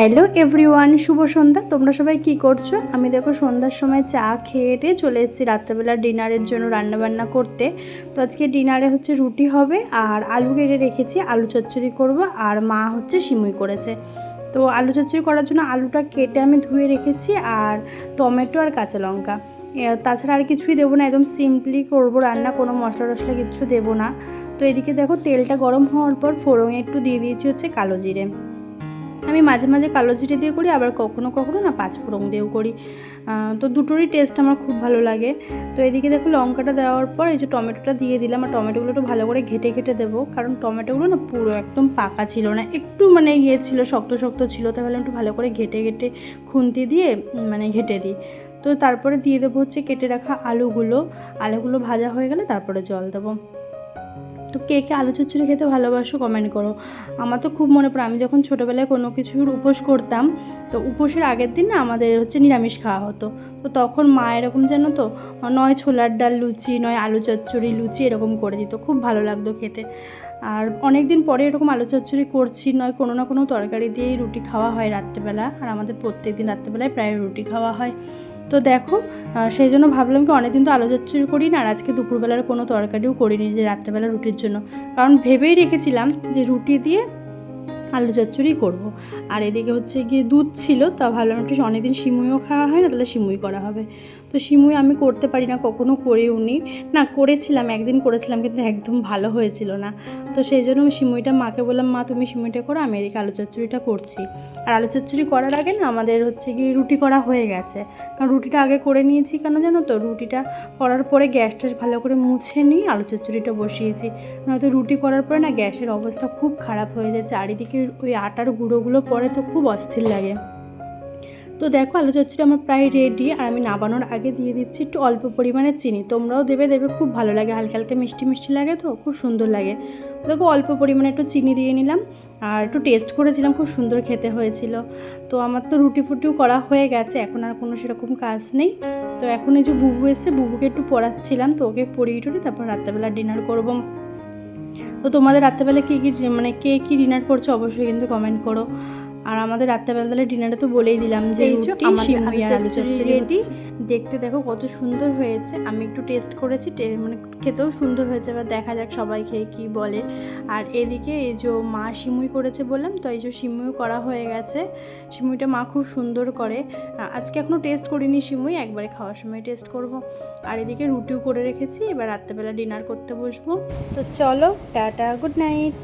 Hello everyone শুভ সন্ধ্যা। তোমরা সবাই কি করছ? আমি দেখো সন্ধ্যার সময় চা খেয়ে টেয়ে চলে এসেছি রাত্রেবেলা ডিনারের জন্য রান্নাবান্না করতে। তো আজকে ডিনারে হচ্ছে রুটি হবে আর আলু কেটে রেখেছি, আলু চচ্চড়ি করব আর মা হচ্ছে সিমুই করেছে। তো আলু চচ্চড়ি করার জন্য আলুটা কেটে আমি ধুয়ে রেখেছি আর টমেটো আর কাঁচা লঙ্কা। তাছাড়া আর কিছুই দেবো না, একদম সিম্পলি করব রান্না, কোনো মশলা টশলা কিচ্ছু দেবো না। তো এদিকে দেখো তেলটা গরম হওয়ার পর ফোড়নে একটু দিয়ে দিয়েছি হচ্ছে কালো জিরে। আমি মাঝে মাঝে কালো জিরে দিয়ে করি, আবার কখনো কখনো না পাঁচ ফোড়ন দিয়েও করি। তো দুটোরই টেস্ট আমার খুব ভালো লাগে। তো এদিকে দেখো লঙ্কাটা দেওয়ার পর এই যে টমেটোটা দিয়ে দিলাম, আর টমেটোগুলো একটু ভালো করে ঘেটে ঘেটে দেবো। কারণ টমেটোগুলো না পুরো একদম পাকা ছিল না, একটু মানে ইয়ে ছিল, শক্ত শক্ত ছিল তাহলে একটু ভালো করে ঘেটে ঘেটে খুন্তি দিয়ে মানে ঘেটে দিই। তো তারপরে দিয়ে দেবো হচ্ছে কেটে রাখা আলুগুলো। আলুগুলো ভাজা হয়ে গেলে তারপরে জল দেবো। তো কে কে আলু চচ্চড়ি খেতে ভালোবাসো কমেন্ট করো। আমার তো খুব মনে পড়ে, আমি যখন ছোটোবেলায় কোনো কিছুর উপোস করতাম, তো উপোসের আগের দিন না আমাদের হচ্ছে নিরামিষ খাওয়া হতো। তো তখন মা এরকম যেন তো নয় ছোলার ডাল, লুচি, নয় আলু চচ্চড়ি, লুচি এরকম করে দিত, খুব ভালো লাগতো খেতে। আর অনেক দিন পরে এরকম আলু চচ্চড়ি করছি, নয় কোনো না কোনো তরকারি দিয়েই রুটি খাওয়া হয় রাত্রেবেলা, আর আমাদের প্রত্যেক দিন রাত্রেবেলায় প্রায় রুটি খাওয়া হয়। তো দেখো সেই জন্য ভাবলাম কি অনেকদিন তো আলু চচ্চড়ি করি না আর আজকে দুপুরবেলার কোনো তরকারিও করিনি যে রাত্রেবেলা রুটির জন্য কারণ ভেবেই রেখেছিলাম যে রুটি দিয়ে আলু চচ্চড়ি করব। আর এদিকে হচ্ছে গিয়ে দুধ ছিল, তা ভাবলাম একটু অনেকদিন সিমুইও খাওয়া হয় না, তাহলে সিমুই করা হবে তো সিমুই আমি করতে পারি না, কখনো করেও নি না করেছিলাম, একদিন করেছিলাম, কিন্তু একদম ভালো হয়েছিল না। তো সেই জন্য সিমুইটা মাকে বললাম, মা, তুমি সিমুইটা করো, আমি এদিকে আলু চচ্চড়িটা করছি। আর আলু চচ্চড়ি করার আগে না, আমাদের হচ্ছে কি রুটি করা হয়ে গেছে। কারণ রুটিটা আগে করে নিয়েছি, কেন জানো তো? রুটিটা করার পরে গ্যাস ট্যাস ভালো করে মুছে নিই আলু চচ্চড়িটা বসিয়েছি। নয়তো রুটি করার পরে না, গ্যাসের অবস্থা খুব খারাপ হয়ে যায়। চারিদিকে ওই আটার গুঁড়োগুলো পরে তো খুব অস্থির লাগে। তো দেখো, আলু চচ্চড়ি আমার প্রায় রেডি আর আমি নাবানোর আগে দিয়ে দিচ্ছি একটু অল্প পরিমাণে চিনি। তোমরাও দেবে দেবে, খুব ভালো লাগে, হালকা হালকা, মিষ্টি মিষ্টি লাগে তো, খুব সুন্দর লাগে। দেখো, অল্প পরিমাণে একটু চিনি দিয়ে নিলাম, আর একটু টেস্ট করেছিলাম, খুব সুন্দর খেতে হয়েছিল। তো আমার তো রুটি ফুটিও করা হয়ে গেছে, এখন আর কোনো সেরকম কাজ নেই। তো এখন এই যে বুবু এসে বুবুকে একটু পড়াচ্ছিলাম, তো ওকে পড়িয়ে টড়ি তারপর রাত্রেবেলা ডিনার করব। তো তোমাদের রাত্রেবেলা কী কী মানে কে কী ডিনার করছ অবশ্যই কিন্তু কমেন্ট করো। আর আমাদের রাত্রেবেলা তাহলে ডিনারে তো বলেই দিলাম যে রুটি, আর আলু আলু চচ্চড়ি চচ্চড়ি দেখতে দেখো কত সুন্দর হয়েছে। আমি একটু টেস্ট করেছি মানে খেতেও সুন্দর হয়েছে এবার দেখা যাক সবাই খেয়ে কী বলে। আর এদিকে এই যে মা সিমুই করেছে বললাম তো এই যে সিমুই করা হয়ে গেছে। সিমুইটা মা খুব সুন্দর করে। আজকে এখনও টেস্ট করিনি সিমুই একবারে খাওয়ার সময় টেস্ট করব। আর এদিকে রুটিও করে রেখেছি এবার রাত্রেবেলা ডিনার করতে বসবো। তো চলো টাটা গুড নাইট